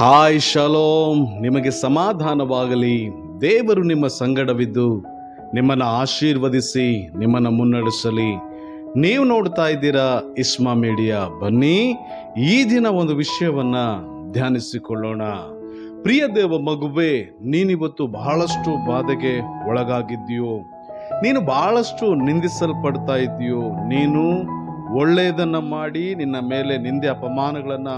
Hi shalom ನಿಮಗೆ ಸಮಾಧಾನವಾಗಲಿ. ದೇವರು ನಿಮ್ಮ ಸಂಗಡವಿದ್ದು, ನಿಮ್ಮನ್ನು ಆಶೀರ್ವದಿಸಿ, ನಿಮ್ಮನ್ನು ಮುನ್ನಡೆಸಲಿ. ನೀವು ನೋಡ್ತಾ ಇದ್ದೀರಾ ಇಸ್ಮಾ ಮೀಡಿಯಾ. ಬನ್ನಿ, ಈ ದಿನ ಒಂದು ವಿಷಯವನ್ನು ಧ್ಯಾನಿಸಿಕೊಳ್ಳೋಣ. ಪ್ರಿಯ ದೇವ ಮಗುವೆ, ನೀನಿವತ್ತು ಬಹಳಷ್ಟು ಬಾಧೆಗೆ ಒಳಗಾಗಿದ್ದೀಯೋ. ನೀನು ಬಹಳಷ್ಟು ನಿಂದಿಸಲ್ಪಡ್ತಾ ಇದ್ದೀಯೋ. ನೀನು ಒಳ್ಳೆಯದನ್ನು ಮಾಡಿ, ನಿನ್ನ ಮೇಲೆ ನಿಂದೆ ಅಪಮಾನಗಳನ್ನ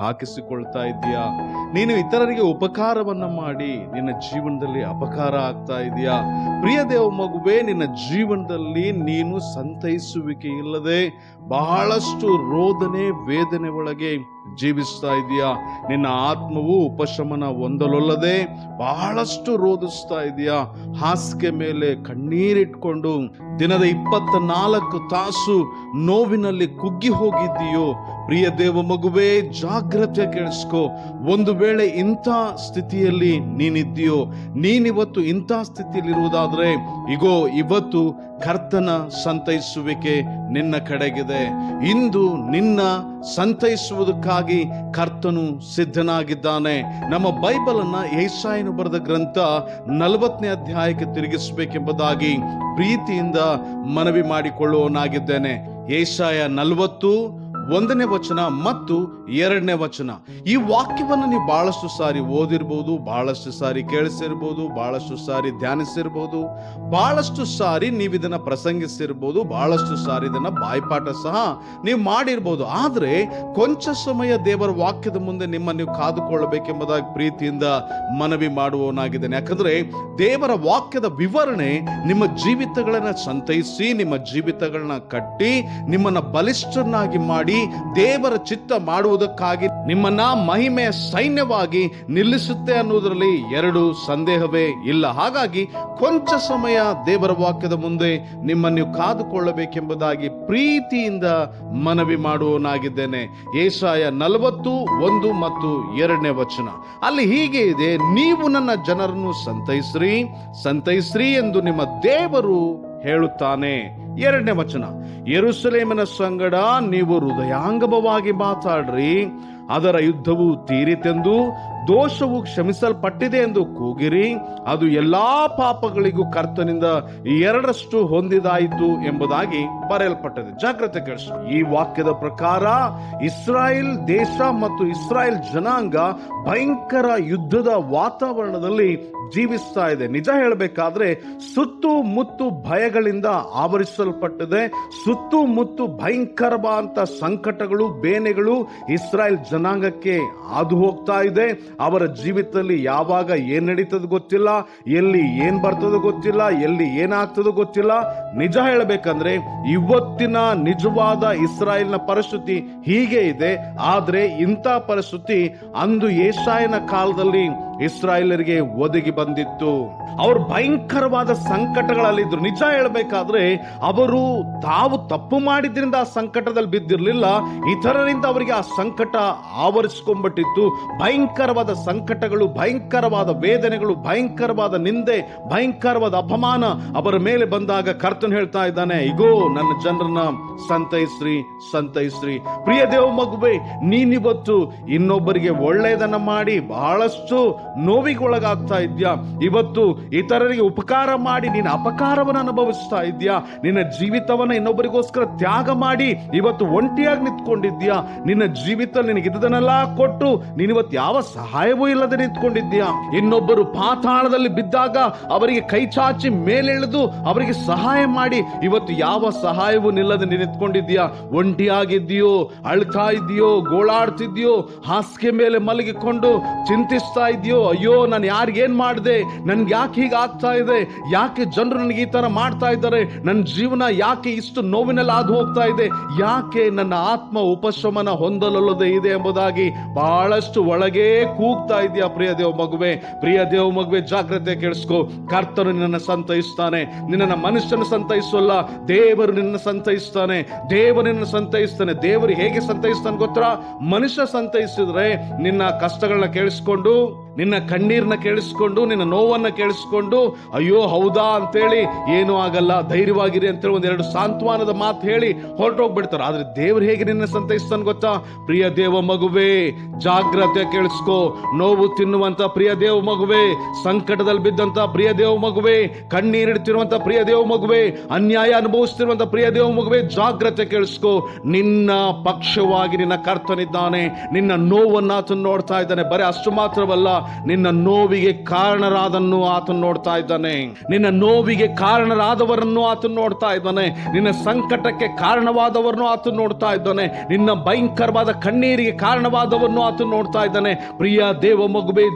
ಹಾಕಿಸಿಕೊಳ್ತಾ ಇದ್ದೀಯಾ? ನೀನು ಇತರರಿಗೆ ಉಪಕಾರವನ್ನ ಮಾಡಿ, ನಿನ್ನ ಜೀವನದಲ್ಲಿ ಅಪಕಾರ ಆಗ್ತಾ ಇದೆಯಾ ಪ್ರಿಯ ದೇವ ಮಗುವೆ, ನಿನ್ನ ಜೀವನದಲ್ಲಿ ನೀನು ಸಂತೈಸುವಿಕೆ ಇಲ್ಲದೆ ಬಹಳಷ್ಟು ರೋದನೆ, ವೇದನೆ ಒಳಗೆ ಜೀವಿಸ್ತಾ ಇದೆಯಾ? ನಿನ್ನ ಆತ್ಮವು ಉಪಶಮನ ಹೊಂದಲೊಲ್ಲದೆ ಬಹಳಷ್ಟು ರೋಧಿಸ್ತಾ ಇದೆಯಾ? ಹಾಸಿಗೆ ಮೇಲೆ ಕಣ್ಣೀರಿಟ್ಕೊಂಡು ದಿನದ ಇಪ್ಪತ್ತ ನಾಲ್ಕು ತಾಸು ನೋವಿನಲ್ಲಿ ಕುಗ್ಗಿ ಹೋಗಿದ್ದೀಯೋ? ಪ್ರಿಯ ದೇವ ಮಗುವೇ, ಜಾಗ್ರತೆ ಕೇಳಿಸ್ಕೋ. ಒಂದು ವೇಳೆ ಇಂಥ ಸ್ಥಿತಿಯಲ್ಲಿ ನೀನಿದ್ದೀಯೋ? ನೀನಿವತ್ತು ಇಂಥ ಸ್ಥಿತಿಯಲ್ಲಿರುವುದಾದ್ರೆ, ಇಗೋ, ಇವತ್ತು ಕರ್ತನ ಸಂತೈಸುವಿಕೆ ನಿನ್ನ ಕಡೆಗಿದೆ. ಇಂದು ನಿನ್ನ ಸಂತೈಸುವುದಕ್ಕಾಗಿ ಕರ್ತನು ಸಿದ್ಧನಾಗಿದ್ದಾನೆ. ನಮ್ಮ ಬೈಬಲ್ ಅನ್ನ ಏಸಾಯನು ಬರೆದ ಗ್ರಂಥ ನಲವತ್ತನೇ ಅಧ್ಯಾಯಕ್ಕೆ ತಿರುಗಿಸಬೇಕೆಂಬುದಾಗಿ ಪ್ರೀತಿಯಿಂದ ಮನವಿ ಮಾಡಿಕೊಳ್ಳುವವನಾಗಿದ್ದೇನೆ. ಏಸಾಯ ನಲವತ್ತು ಒಂದನೇ ವಚನ ಮತ್ತು ಎರಡನೇ ವಚನ. ಈ ವಾಕ್ಯವನ್ನು ನೀವು ಬಹಳಷ್ಟು ಸಾರಿ ಓದಿರ್ಬೋದು, ಬಹಳಷ್ಟು ಸಾರಿ ಕೇಳಿಸಿರ್ಬೋದು, ಬಹಳಷ್ಟು ಸಾರಿ ಧ್ಯಾನಿಸಿರ್ಬೋದು, ಬಹಳಷ್ಟು ಸಾರಿ ನೀವು ಇದನ್ನು ಪ್ರಸಂಗಿಸಿರ್ಬೋದು, ಬಹಳಷ್ಟು ಸಾರಿ ಇದನ್ನ ಬಾಯ್ಪಾಠ ಸಹ ನೀವು ಮಾಡಿರ್ಬೋದು. ಆದರೆ ಕೊಂಚ ಸಮಯ ದೇವರ ವಾಕ್ಯದ ಮುಂದೆ ನಿಮ್ಮ ನೀವು ಕಾದುಕೊಳ್ಳಬೇಕೆಂಬುದಾಗಿ ಪ್ರೀತಿಯಿಂದ ಮನವಿ ಮಾಡುವವನಾಗಿದ್ದೇನೆ. ಯಾಕಂದ್ರೆ ದೇವರ ವಾಕ್ಯದ ವಿವರಣೆ ನಿಮ್ಮ ಜೀವಿತಗಳನ್ನ ಸಂತೈಸಿ, ನಿಮ್ಮ ಜೀವಿತಗಳನ್ನ ಕಟ್ಟಿ, ನಿಮ್ಮನ್ನು ಬಲಿಷ್ಠರನ್ನಾಗಿ ಮಾಡಿ ದೇವರ ಚಿತ್ತ ಮಾಡುವುದಕ್ಕಾಗಿ ನಿಮ್ಮನ್ನ ಮಹಿಮೆಯ ಸೈನ್ಯವಾಗಿ ನಿಲ್ಲಿಸುತ್ತೆ ಅನ್ನುವುದರಲ್ಲಿ ಎರಡು ಸಂದೇಹವೇ ಇಲ್ಲ. ಹಾಗಾಗಿ ಕೊಂಚ ಸಮಯ ದೇವರ ವಾಕ್ಯದ ಮುಂದೆ ನಿಮ್ಮನ್ನು ಕಾದುಕೊಳ್ಳಬೇಕೆಂಬುದಾಗಿ ಪ್ರೀತಿಯಿಂದ ಮನವಿ ಮಾಡುವವನಾಗಿದ್ದೇನೆ. ಏಸಾಯ ನಲವತ್ತು ಒಂದು ಮತ್ತು ಎರಡನೇ ವಚನ. ಅಲ್ಲಿ ಹೀಗೆ ಇದೆ, ನೀವು ನನ್ನ ಜನರನ್ನು ಸಂತೈಸ್ರಿ ಸಂತೈಸ್ರಿ ಎಂದು ನಿಮ್ಮ ದೇವರು ಹೇಳುತ್ತಾನೆ. ಎರಡನೇ ವಚನ, ಯರುಸಲೇಮನ ಸಂಗಡ ನೀವು ಹೃದಯಾಂಗಮವಾಗಿ ಮಾತಾಡ್ರಿ. ಅದರ ಯುದ್ಧವು ತೀರಿತೆಂದು, ದೋಷವು ಕ್ಷಮಿಸಲ್ಪಟ್ಟಿದೆ ಎಂದು ಕೂಗಿರಿ. ಅದು ಎಲ್ಲಾ ಪಾಪಗಳಿಗೂ ಕರ್ತನಿಂದ ಎರಡರಷ್ಟು ಹೊಂದಿದಾಯಿತು ಎಂಬುದಾಗಿ ಬರೆಯಲ್ಪಟ್ಟಿದೆ ಜಾಗ್ರತೆ ಕೆಲಸ ಈ ವಾಕ್ಯದ ಪ್ರಕಾರ, ಇಸ್ರಾಯೇಲ್ ದೇಶ ಮತ್ತು ಇಸ್ರಾಯೇಲ್ ಜನಾಂಗ ಭಯಂಕರ ಯುದ್ಧದ ವಾತಾವರಣದಲ್ಲಿ ಜೀವಿಸ್ತಾ ಇದೆ. ನಿಜ ಹೇಳಬೇಕಾದ್ರೆ ಸುತ್ತು ಮುತ್ತು ಭಯಗಳಿಂದ ಆವರಿಸಲ್ಪಟ್ಟಿದೆ. ಸುತ್ತು ಮುತ್ತು ಭಯಂಕರವಾದಂತ ಸಂಕಟಗಳು, ಬೇನೆಗಳು ಇಸ್ರಾಯೇಲ್ ಜನಾಂಗಕ್ಕೆ ಹಾದು ಹೋಗ್ತಾ ಇದೆ. ಅವರ ಜೀವಿತದಲ್ಲಿ ಯಾವಾಗ ಏನು ನಡೀತದ ಗೊತ್ತಿಲ್ಲ. ಎಲ್ಲಿ ಏನ್ ಬರ್ತದೋ ಗೊತ್ತಿಲ್ಲ. ಎಲ್ಲಿ ಏನಾಗ್ತದೋ ಗೊತ್ತಿಲ್ಲ. ನಿಜ ಹೇಳಬೇಕಂದ್ರೆ ಇವತ್ತಿನ ನಿಜವಾದ ಇಸ್ರಾಯೇಲ್ನ ಪರಿಸ್ಥಿತಿ ಹೀಗೆ ಇದೆ. ಆದ್ರೆ ಇಂಥ ಪರಿಸ್ಥಿತಿ ಅಂದು ಏಷಾಯನ ಕಾಲದಲ್ಲಿ ಇಸ್ರಾಯೇಲರಿಗೆ ಒದಗಿ ಬಂದಿತ್ತು. ಅವರು ಭಯಂಕರವಾದ ಸಂಕಟಗಳಲ್ಲಿದ್ರು. ನಿಜ ಹೇಳಬೇಕಾದ್ರೆ ಅವರು ತಾವು ತಪ್ಪು ಮಾಡಿದ್ರಿಂದ ಆ ಸಂಕಟದಲ್ಲಿ ಬಿದ್ದಿರಲಿಲ್ಲ. ಇತರರಿಂದ ಅವರಿಗೆ ಆ ಸಂಕಟ ಆವರಿಸ್ಕೊಂಡ್ಬಿಟ್ಟಿತ್ತು. ಭಯಂಕರವಾದ ಸಂಕಟಗಳು, ಭಯಂಕರವಾದ ವೇದನೆಗಳು, ಭಯಂಕರವಾದ ನಿಂದೆ, ಭಯಂಕರವಾದ ಅಪಮಾನ ಅವರ ಮೇಲೆ ಬಂದಾಗ ಕರ್ತನ್ ಹೇಳ್ತಾ ಇದ್ದಾನೆ, ಇಗೋ, ನನ್ನ ಜನರನ್ನ ಸಂತೈಸ್ರಿ ಸಂತೈಸ್ರಿ. ಪ್ರಿಯ ದೇವ ಮಗುವೆ, ನೀನಿವತ್ತು ಇನ್ನೊಬ್ಬರಿಗೆ ಒಳ್ಳೆಯದನ್ನ ಮಾಡಿ, ಬಹಳಷ್ಟು ನೋವಿಗೊಳಗಾಗ್ತಾ ಇದೆಯಾ? ಇವತ್ತು ಇತರರಿಗೆ ಉಪಕಾರ ಮಾಡಿ ನಿನ್ನ ಅಪಕಾರವನ್ನು ಅನುಭವಿಸ್ತಾ ಇದೆಯಾ? ನಿನ್ನ ಜೀವಿತವನ್ನ ಇನ್ನೊಬ್ಬರಿಗೋಸ್ಕರ ತ್ಯಾಗ ಮಾಡಿ ಇವತ್ತು ಒಂಟಿಯಾಗಿ ನಿಂತ್ಕೊಂಡಿದ್ಯಾ? ನಿನ್ನ ಜೀವಿತ ನಿನಗೆ ಇದನ್ನೆಲ್ಲ ಕೊಟ್ಟು ನೀನು ಇವತ್ತು ಯಾವ ಸಹಾಯವೂ ಇಲ್ಲದೆ ನಿಂತ್ಕೊಂಡಿದ್ಯಾ? ಇನ್ನೊಬ್ಬರು ಪಾತಾಳದಲ್ಲಿ ಬಿದ್ದಾಗ ಅವರಿಗೆ ಕೈ ಚಾಚಿ ಮೇಲೆಳೆದು ಅವರಿಗೆ ಸಹಾಯ ಮಾಡಿ ಇವತ್ತು ಯಾವ ಸಹಾಯವೂ ನಿಲ್ಲದೆ ನಿಂತ್ಕೊಂಡಿದ್ಯಾ? ಒಂಟಿಯಾಗಿದ್ದೀಯೋ? ಅಳ್ತಾ ಇದೆಯೋ ಗೋಳಾಡ್ತಿದ್ಯೋ ಹಾಸಿಗೆ ಮೇಲೆ ಮಲಗಿಕೊಂಡು ಚಿಂತಿಸ್ತಾ ಇದೆಯೋ ಅಯ್ಯೋ, ನಾನು ಯಾರಿಗೇನು ಮಾಡಿದೆ? ನನ್ಗೆ ಯಾಕೆ ಹೀಗೆ ಆಗ್ತಾ ಇದೆ? ಯಾಕೆ ಜನರು ನನಗೆ ಈ ತರ ಮಾಡ್ತಾ ಇದ್ದಾರೆ? ನನ್ನ ಜೀವನ ಯಾಕೆ ಇಷ್ಟು ನೋವಿನಲ್ಲಿ ಆದು ಹೋಗ್ತಾ ಇದೆ? ಯಾಕೆ ನನ್ನ ಆತ್ಮ ಉಪಶಮನ ಹೊಂದಲಲ್ಲದೆ ಇದೆ ಎಂಬುದಾಗಿ ಬಹಳಷ್ಟು ಒಳಗೆ ಕೂಗ್ತಾ ಇದೆಯಾ ಪ್ರಿಯ ದೇವ ಮಗುವೆ. ಪ್ರಿಯ ದೇವ ಮಗುವೆ, ಜಾಗ್ರತೆ ಕೇಳಿಸ್ಕೋ. ಕರ್ತನು ನಿನ್ನನ್ನು ಸಂತೈಸ್ತಾನೆ. ನಿನ್ನನ್ನು ಮನುಷ್ಯನ ಸಂತೈಸೋಲ್ಲ. ದೇವರು ನಿನ್ನ ಸಂತೈಸ್ತಾನೆ. ದೇವರು ನಿನ್ನ ಸಂತೈಸ್ತಾನೆ. ದೇವರು ಹೇಗೆ ಸಂತೈಸ್ತಾನೆ ಗೊತ್ತಾ? ಮನುಷ್ಯ ಸಂತೈಸಿದ್ರೆ ನಿನ್ನ ಕಷ್ಟಗಳನ್ನ ಕೇಳಿಸ್ಕೊಂಡು ನಿನ್ನ ಕಣ್ಣೀರನ್ನ ಕೇಳಿಸ್ಕೊಂಡು, ನಿನ್ನ ನೋವನ್ನು ಕೇಳಿಸ್ಕೊಂಡು, ಅಯ್ಯೋ ಹೌದಾ ಅಂತೇಳಿ, ಏನೂ ಆಗಲ್ಲ, ಧೈರ್ಯವಾಗಿರಿ ಅಂತೇಳಿ ಒಂದೆರಡು ಸಾಂತ್ವನದ ಮಾತು ಹೇಳಿ ಹೊರಟೋಗ್ಬಿಡ್ತಾರೆ. ಆದರೆ ದೇವ್ರು ಹೇಗೆ ನಿನ್ನ ಸಂತೈಸ್ತಾನೆ ಗೊತ್ತಾ? ಪ್ರಿಯ ದೇವ ಮಗುವೇ, ಜಾಗ್ರತೆ ಕೇಳಿಸ್ಕೋ. ನೋವು ತಿನ್ನುವಂತ ಪ್ರಿಯ ದೇವ ಮಗುವೇ, ಸಂಕಟದಲ್ಲಿ ಬಿದ್ದಂತ ಪ್ರಿಯ ದೇವ ಮಗುವೇ ಕಣ್ಣೀರಿಡ್ತಿರುವಂತ ಪ್ರಿಯ ದೇವ ಮಗುವೇ, ಅನ್ಯಾಯ ಅನುಭವಿಸ್ತಿರುವಂತ ಪ್ರಿಯ ದೇವ ಮಗುವೆ, ಜಾಗ್ರತೆ ಕೇಳಿಸ್ಕೋ. ನಿನ್ನ ಪಕ್ಷವಾಗಿ ನಿನ್ನ ಕರ್ತನಿದ್ದಾನೆ, ನಿನ್ನ ನೋವನ್ನು ಆತನು ನೋಡ್ತಾ ಇದ್ದಾನೆ. ಬರೀ ಅಷ್ಟು ಮಾತ್ರವಲ್ಲ ನಿನ್ನ ನೋವಿಗೆ ಕಾರಣರಾದನ್ನು ಆತನು ನೋಡ್ತಾ ಇದ್ದಾನೆ. ನಿನ್ನ ನೋವಿಗೆ ಕಾರಣರಾದವರನ್ನು ಆತನು ನೋಡ್ತಾ ಇದ್ದಾನೆ. ನಿನ್ನ ಸಂಕಟಕ್ಕೆ ಕಾರಣವಾದವರನ್ನು ಆತನು ನೋಡ್ತಾ ಇದ್ದಾನೆ. ನಿನ್ನ ಭಯಂಕರವಾದ ಕಣ್ಣೀರಿಗೆ ಕಾರಣವಾದವರನ್ನು ಆತನು ನೋಡ್ತಾ ಇದ್ದಾನೆ. ಪ್ರಿಯ ದೇವ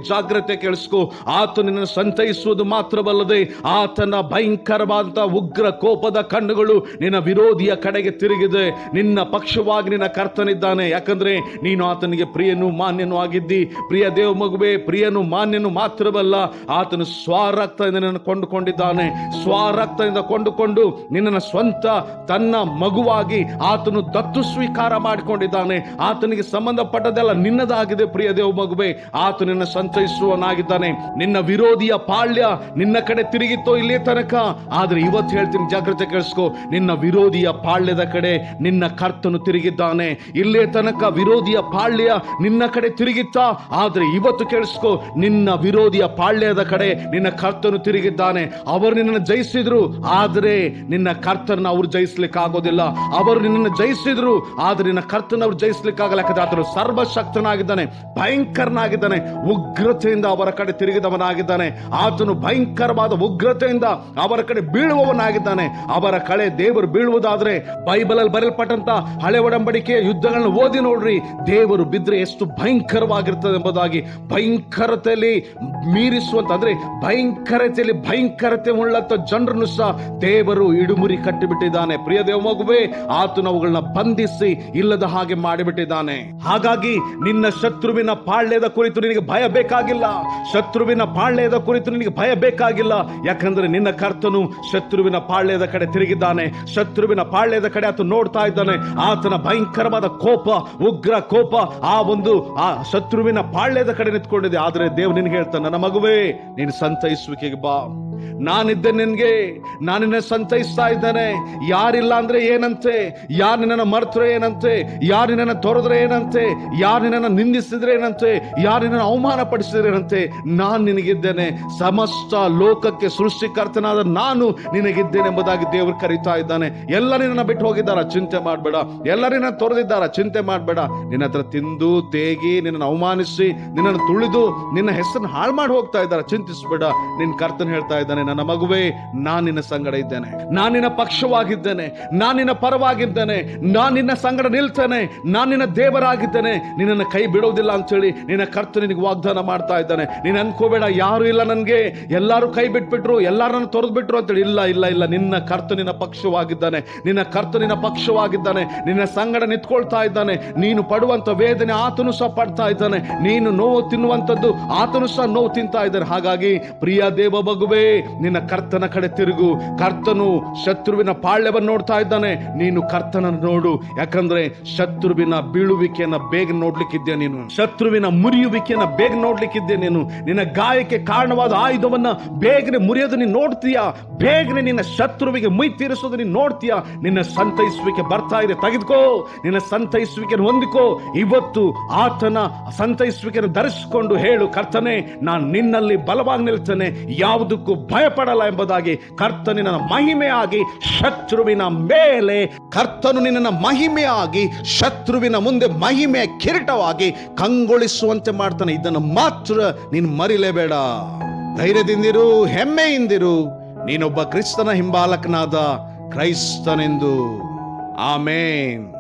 ಜಾಗ್ರತೆ ಕೇಳಿಸ್ಕೋ. ಆತ ನಿನ್ನ ಸಂತೈಸುವುದು ಮಾತ್ರವಲ್ಲದೆ ಆತನ ಭಯಂಕರವಾದಂತಹ ಉಗ್ರ ಕೋಪದ ಕಣ್ಣುಗಳು ನಿನ್ನ ವಿರೋಧಿಯ ಕಡೆಗೆ ತಿರುಗಿದೆ. ನಿನ್ನ ಪಕ್ಷವಾಗಿ ನಿನ್ನ ಕರ್ತನಿದ್ದಾನೆ. ಯಾಕಂದ್ರೆ ನೀನು ಆತನಿಗೆ ಪ್ರಿಯನು ಮಾನ್ಯನು ಆಗಿದ್ದಿ. ಪ್ರಿಯ ದೇವ ಮಗುವೆ ಪ್ರಿಯನು ಮಾನ್ಯನು ಮಾತ್ರವಲ್ಲ, ಆತನು ಸ್ವರಕ್ತದಿಂದ ನಿನ್ನನ್ನು ಕೊಂಡುಕೊಂಡಿದ್ದಾನೆ. ಸ್ವರಕ್ತದಿಂದ ಕೊಂಡುಕೊಂಡು ನಿನ್ನನ್ನು ಸ್ವಂತ ತನ್ನ ಮಗುವಾಗಿ ಆತನು ದತ್ತು ಸ್ವೀಕಾರ ಮಾಡಿಕೊಂಡಿದ್ದಾನೆ. ಆತನಿಗೆ ಸಂಬಂಧಪಟ್ಟದೆಲ್ಲ ನಿನ್ನದಾಗಿದೆ ಪ್ರಿಯ ದೇವ ಮಗುವೆ. ಆತ ನಿನ್ನ ಸಂತೈಸುವನಾಗಿದ್ದಾನೆ ನಿನ್ನ ವಿರೋಧಿಯ ಪಾಳ್ಯ ನಿನ್ನ ಕಡೆ ತಿರುಗಿತ್ತೋ ಇಲ್ಲೇ ತನಕ. ಆದ್ರೆ ಇವತ್ತು ಹೇಳ್ತೀನಿ, ಜಾಗ್ರತೆ ಕೇಳಿಸ್ಕೋ. ನಿನ್ನ ವಿರೋಧಿಯ ಪಾಳ್ಯದ ಕಡೆ ನಿನ್ನ ಕರ್ತನು ತಿರುಗಿದ್ದಾನೆ. ಇಲ್ಲೇ ತನಕ ವಿರೋಧಿಯ ಪಾಳ್ಯ ನಿನ್ನ ಕಡೆ ತಿರುಗಿತ್ತ. ಆದರೆ ಇವತ್ತು ಕೇಳಿಸ್ಕೋ ನಿನ್ನ ವಿರೋಧಿಯ ಪಾಳ್ಯದ ಕಡೆ ನಿನ್ನ ಕರ್ತನು ತಿರುಗಿದ್ದಾನೆ. ಅವರು ನಿನ್ನನ್ನು ಜಯಿಸಿದ್ರು, ಆದರೆ ನಿನ್ನ ಕರ್ತನ ಅವರು ಜಯಿಸ್ಲಿಕ್ಕೆ ಆಗೋದಿಲ್ಲ ಅವರು ನಿನ್ನನ್ನು ಜಯಿಸಿದ್ರು, ಆದ್ರೆ ನಿನ್ನ ಕರ್ತನ ಅವರು ಜಯಿಸ್ಲಿಕ್ಕೆ ಆಗಲ್ಲ ಯಾಕಂದ್ರೆ ಸರ್ವಶಕ್ತನಾಗಿದ್ದಾನೆ, ಭಯಂಕರನಾಗಿದ್ದಾನೆ, ಉಗ್ರತೆಯಿಂದ ಅವರ ಕಡೆ ತಿರುಗಿದವನಾಗಿದ್ದಾನೆ. ಆತನು ಭಯಂಕರವಾದ ಉಗ್ರತೆಯಿಂದ ಅವರ ಕಡೆ ಬೀಳುವವನಾಗಿದ್ದಾನೆ. ಅವರ ಕಳೆ ದೇವರು ಬೀಳುವುದಾದ್ರೆ ಬೈಬಲ್ ಅಲ್ಲಿ ಬರೆಯಲ್ಪಟ್ಟಂತ ಹಳೆ ಒಡಂಬಡಿಕೆಯ ಯುದ್ಧಗಳನ್ನು ಓದಿ ನೋಡ್ರಿ. ದೇವರು ಬಿದ್ರೆ ಎಷ್ಟು ಭಯಂಕರವಾಗಿರ್ತದೆ ಎಂಬುದಾಗಿ ಭಯಂಕರತೆಯಲ್ಲಿ ಮೀರಿಸುವಂತ, ಅಂದ್ರೆ ಭಯಂಕರತೆಯಲ್ಲಿ ಭಯಂಕರತೆ ಉಳ್ಳಂತ ಜನರನ್ನು ಸಹ ದೇವರು ಇಡುಮುರಿ ಕಟ್ಟಿಬಿಟ್ಟಿದ್ದಾನೆ. ಪ್ರಿಯ ದೇವ ಮಗುವೆ ಆತನು ಅವುಗಳನ್ನ ಬಂಧಿಸಿ ಇಲ್ಲದ ಹಾಗೆ ಮಾಡಿಬಿಟ್ಟಿದ್ದಾನೆ. ಹಾಗಾಗಿ ನಿನ್ನ ಶತ್ರುವಿನ ಪಾಳ್ಯದ ಕುರಿತು ನಿನಗೆ ಭಯ ಬೇಕಾಗಿಲ್ಲ. ಶತ್ರುವಿನ ಪಾಳ್ಯದ ಕುರಿತು ನಿನಗೆ ಭಯ ಬೇಕಾಗಿಲ್ಲ. ಯಾಕಂದ್ರೆ ನಿನ್ನ ಕರ್ತನು ಶತ್ರುವಿನ ಪಾಳ್ಯದ ಕಡೆ ತಿರುಗಿದ್ದಾನೆ. ಶತ್ರುವಿನ ಪಾಳ್ಯದ ಕಡೆ ಆತ ನೋಡ್ತಾ ಇದ್ದಾನೆ. ಆತನ ಭಯಂಕರವಾದ ಕೋಪ, ಉಗ್ರ ಕೋಪ, ಆ ಒಂದು, ಆ ಶತ್ರುವಿನ ಪಾಳ್ಯದ ಕಡೆ ನಿಂತ್ಕೊಂಡಿದೆ. ಆದ್ರೆ ದೇವ್ ನಿನ್ಗೆ ಹೇಳ್ತಾನೆ ನನ್ನ ಮಗುವೇ ನೀನು ಸಂತೈಸುವಿಕೆಗೆ ಬಾ. ನಾನಿದ್ದೆ ನಿನ್ಗೆ, ನಾನು ನಿನ್ನ ಸಂತೈಸ್ತಾ ಇದ್ದಾನೆ. ಯಾರಿಲ್ಲ ಅಂದ್ರೆ ಏನಂತೆ? ಯಾರು ನಿನ್ನ ಮರ್ತರೆ ಏನಂತೆ? ಯಾರು ನಿನ್ನ ತೊರೆದ್ರೆ ಏನಂತೆ? ಯಾರು ನಿನ್ನ ನಿಂದಿಸಿದ್ರೆ ಏನಂತೆ? ಯಾರು ನಿನ್ನ ಅವಮಾನ ಪಡಿಸಿದ್ರೆ ಏನಂತೆ? ನಾನು ನಿನಗಿದ್ದೇನೆ. ಸಮಸ್ತ ಲೋಕಕ್ಕೆ ಸೃಷ್ಟಿಕರ್ತನಾದ ನಾನು ನಿನಗಿದ್ದೇನೆ ಎಂಬುದಾಗಿ ದೇವರು ಕರೀತಾ ಇದ್ದಾನೆ. ಎಲ್ಲ ನಿನ್ನ ಬಿಟ್ಟು ಹೋಗಿದ್ದಾರ? ಚಿಂತೆ ಮಾಡಬೇಡ. ಎಲ್ಲ ನಿನ್ನ ತೊರೆದಿದ್ದಾರ? ಚಿಂತೆ ಮಾಡಬೇಡ. ನಿನ್ನ ಹತ್ರ ತಿಂದು, ತೇಗಿ, ನಿನ್ನನ್ನು ಅವಮಾನಿಸಿ, ನಿನ್ನನ್ನು ತುಳಿದು, ನಿನ್ನ ಹೆಸರನ್ನು ಹಾಳು ಮಾಡಿ ಹೋಗ್ತಾ ಇದ್ದಾರೆ? ಚಿಂತಿಸಬೇಡ. ನಿನ್ನ ಕರ್ತನ ಹೇಳ್ತಾ ಇದ್ದಾನೆ ನನ್ನ ಮಗುವೇ, ನಾನು ನಿನ್ನ ಸಂಗಡ ಇದ್ದೇನೆ. ನಾನು ನಿನ್ನ ಪಕ್ಷವಾಗಿದ್ದೇನೆ, ನಾನು ನಿನ್ನ ಪರವಾಗಿದ್ದೇನೆ, ನಾನು ನಿನ್ನ ಸಂಗಡ ನಿಲ್ತೇನೆ, ನಾನು ನಿನ್ನ ದೇವರಾಗಿದ್ದೇನೆ. ನಿನ್ನನ್ನು ಕೈ ಬಿಡೋದಿಲ್ಲ ಅಂತೇಳಿ ನಿನ್ನ ಕರ್ತ ನಿನಗೆ ವಾಗ್ದಾನ ಮಾಡ್ತಾ ಇದ್ದಾನೆ. ನೀನು ಅನ್ಕೋಬೇಡ, ಯಾರು ಇಲ್ಲ ನನಗೆ. ಎಲ್ಲರೂ ಕೈ ಬಿಟ್ಬಿಟ್ರು, ಎಲ್ಲರನ್ನು ತೊರೆದು ಬಿಟ್ರು ಅಂತೇಳಿ ಇಲ್ಲ ಇಲ್ಲ ಇಲ್ಲ. ನಿನ್ನ ಕರ್ತ ನಿನ್ನ ಪಕ್ಷವಾಗಿದ್ದಾನೆ. ನಿನ್ನ ಕರ್ತ ನಿನ್ನ ಪಕ್ಷವಾಗಿದ್ದಾನೆ. ನಿನ್ನ ಸಂಗಡ ನಿಂತ್ಕೊಳ್ತಾ ಇದ್ದಾನೆ. ನೀನು ಪಡುವಂಥ ವೇದನೆ ಆತನು ಸಹ ಪಡ್ತಾ ಇದ್ದಾನೆ. ನೀನು ನೋವು ತಿನ್ನುವಂಥದ್ದು ಆತನು ಸಹ ನೋವು ತಿಂತಾ ಇದ್ದಾನೆ. ಹಾಗಾಗಿ, ಪ್ರಿಯ ದೇವ ಮಗುವೇ ನಿನ್ನ ಕರ್ತನ ಕಡೆ ತಿರುಗು. ಕರ್ತನು ಶತ್ರುವಿನ ಪಾಳ್ಯವನ್ನು ನೋಡ್ತಾ ಇದ್ದಾನೆ. ನೀನು ಕರ್ತನನ್ನು ನೋಡು. ಯಾಕಂದ್ರೆ ಶತ್ರುವಿನ ಬೀಳುವಿಕೆಯನ್ನ ಬೇಗ ನೋಡ್ಲಿಕ್ಕಿದ್ಯಾ ನೀನು? ಶತ್ರುವಿನ ಮುರಿಯುವಿಕೆಯನ್ನ ಬೇಗ ನೋಡ್ಲಿಕ್ಕಿದ್ದೆ ನೀನು? ನಿನ್ನ ಗಾಯಕ್ಕೆ ಕಾರಣವಾದ ಆಯುಧವನ್ನ ಬೇಗನೆ ಮುರಿಯೋದು ನೀನು ನೋಡ್ತೀಯಾ? ಬೇಗನೆ ನಿನ್ನ ಶತ್ರುವಿಗೆ ಮೈ ತೀರಿಸೋದು ನೀನು ನೋಡ್ತೀಯಾ? ನಿನ್ನ ಸಂತೈಸುವಿಕೆ ಬರ್ತಾ ಇದೆ. ತೆಗೆದುಕೋ. ನಿನ್ನ ಸಂತೈಸುವಿಕೆ ಹೊಂದಿಕೋ. ಇವತ್ತು ಆತನ ಸಂತೈಸುವಿಕೆಯನ್ನು ಧರಿಸಿಕೊಂಡು ಹೇಳು, ಕರ್ತನೆ, ನಾನು ನಿನ್ನಲ್ಲಿ ಬಲವಾಗಿ ನಿಲ್ತೇನೆ. ಯಾವುದಕ್ಕೂ ಭಯಪಡಲ್ಲ ಎಂಬುದಾಗಿ ಕರ್ತನು ಮಹಿಮೆಯಾಗಿ ಶತ್ರುವಿನ ಮೇಲೆ, ಕರ್ತನು ನಿನ್ನ ಮಹಿಮೆಯಾಗಿ ಶತ್ರುವಿನ ಮುಂದೆ ಮಹಿಮೆಯ ಕಿರೀಟವಾಗಿ ಕಂಗೊಳಿಸುವಂತೆ ಮಾಡ್ತಾನೆ. ಇದನ್ನು ಮಾತ್ರ ನೀನು ಮರಿಲೇಬೇಡ. ಧೈರ್ಯದಿಂದಿರು, ಹೆಮ್ಮೆಯಿಂದಿರು. ನೀನೊಬ್ಬ ಕ್ರಿಸ್ತನ ಹಿಂಬಾಲಕನಾದ ಕ್ರೈಸ್ತನೆಂದು. ಆಮೇನ್.